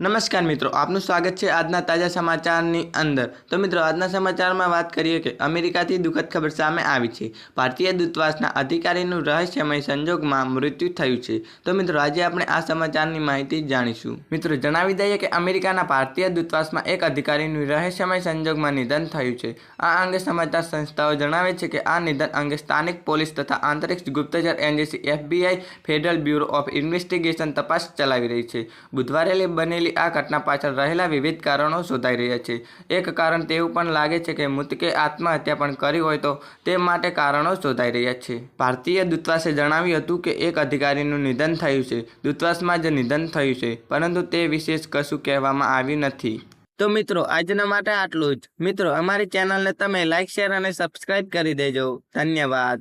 નમસ્કાર મિત્રો, આપનું સ્વાગત છે આજના તાજા સમાચારની અંદર. તો મિત્રો, આજના સમાચારમાં વાત કરીએ કે અમેરિકાથી દુઃખદ ખબર સામે આવી છે. ભારતીય દૂતાવાસના અધિકારીનું રહસ્યમય સંજોગમાં મૃત્યુ થયું છે. તો મિત્રો, આજે આપણે આ સમાચારની માહિતી જાણીશું. મિત્રો, જણાવી દઈએ કે અમેરિકાના ભારતીય દૂતાવાસમાં એક અધિકારીનું રહસ્યમય સંજોગમાં નિધન થયું છે. આ અંગે સમાચાર સંસ્થાઓ જણાવે છે કે આ નિધન અંગે સ્થાનિક પોલીસ તથા આંતરિક ગુપ્તચર agency FBI, Federal Bureau of Investigation તપાસ ચલાવી રહી છે. બુધવારે બનેલી આ ઘટના પાછળ રહેલા વિવિધ કારણો શોધાઈ રહ્યા છે. એક કારણ તેવું પણ લાગે છે કે મૃતકે આત્મહત્યા પણ કરી હોય તો તે માટે કારણો શોધાઈ રહ્યા છે. ભારતીય દૂતાવાસે જણાવ્યું હતું કે એક અધિકારીનું નિધન થયું છે. દૂતાવાસમાં જ નિધન થયું છે, પરંતુ તે વિશેષ કશું કહેવામાં આવ્યું નથી. તો મિત્રો, આજના માટે આટલું જ. મિત્રો, અમારી ચેનલને તમે લાઇક શેર અને સબસ્ક્રાઇબ કરી દેજો. ધન્યવાદ.